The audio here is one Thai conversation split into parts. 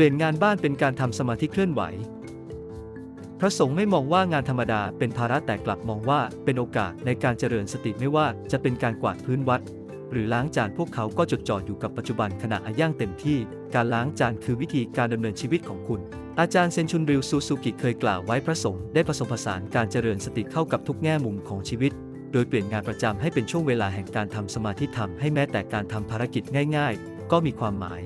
ปลี่ยนงานบ้านเป็นการทำสมาธิเคลื่อนไหว พระสงฆ์ไม่มองว่างานธรรมดาเป็นภาระแต่กลับมองว่าเป็นโอกาสในการเจริญสติไม่ว่าจะเป็นการกวาดพื้นวัด หรือล้างจานพวกเขาก็จดจ่ออยู่กับปัจจุบันขณะอาย่างเต็มที่ การล้างจานคือวิธีการดำเนินชีวิตของคุณ อาจารย์เซนชุนริวซูซูกิเคยกล่าวไว้พระสงฆ์ได้ผสมผสานการเจริญสติเข้ากับทุกแง่มุมของชีวิต โดยเปลี่ยนงานประจำให้เป็นช่วงเวลาแห่งการทำสมาธิธรรมให้แม้แต่การทำภารกิจง่าย ๆ ก็มีความหมาย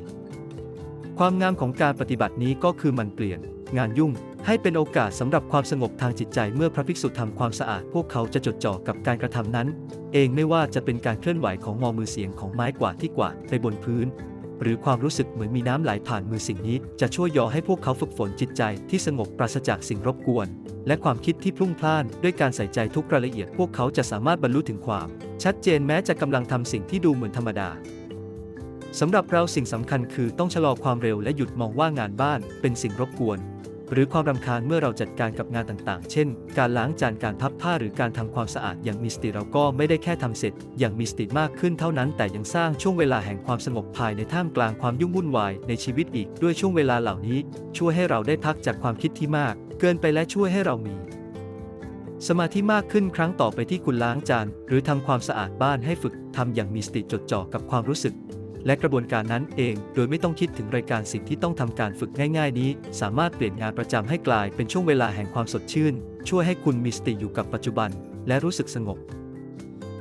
ความงามของการปฏิบัตินี้ก็คือมันเปลี่ยน งานยุ่งให้เป็นโอกาสสำหรับความสงบทางจิตใจเมื่อพระภิกษุทำความสะอาด พวกเขาจะจดจ่อกับการกระทำนั้น เองไม่ว่าจะเป็นการเคลื่อนไหวของงอมือเสียงของไม้กวาดที่กวาดไปบนพื้น หรือความรู้สึกเหมือนมีน้ำไหลผ่านมือสิ่งนี้ จะช่วยย่อให้พวกเขาฝึกฝนจิตใจที่สงบปราศจากสิ่งรบกวน และความคิดที่พลุ่งพล่าน ด้วยการใส่ใจทุกรายละเอียด พวกเขาจะสามารถบรรลุถึงความ ชัดเจนแม้จะกำลังทำสิ่งที่ดูเหมือนธรรมดา สำหรับเราสิ่งสำคัญคือต้องชะลอความเร็วและหยุดมองว่างานบ้านเป็นสิ่งรบกวน หรือความรำคาญเมื่อเราจัดการกับงานต่างๆ เช่น การล้างจานการพับผ้าหรือการทำความสะอาดอย่างมีสติเราก็ไม่ได้แค่ทำเสร็จ อย่างมีสติมากขึ้นเท่านั้น แต่ยังสร้างช่วงเวลาแห่งความสงบภายในท่ามกลางความยุ่งวุ่นวายในชีวิตอีกด้วยช่วงเวลาเหล่านี้ ช่วยให้เราได้พักจากความคิดที่มาก เกินไปและช่วยให้เรามีสมาธิมากขึ้นครั้งต่อไปที่คุณล้างจาน หรือทำความสะอาดบ้านให้ฝึกทำอย่างมีสติจดจ่อกับความรู้สึก และกระบวนการนั้นเอง โดยไม่ต้องคิดถึงรายการสิ่งที่ต้องทำการฝึกง่าย ๆ นี้ สามารถเปลี่ยนงานประจำให้กลายเป็นช่วงเวลาแห่งความสดชื่น ช่วยให้คุณมีสติอยู่กับปัจจุบัน และรู้สึกสงบ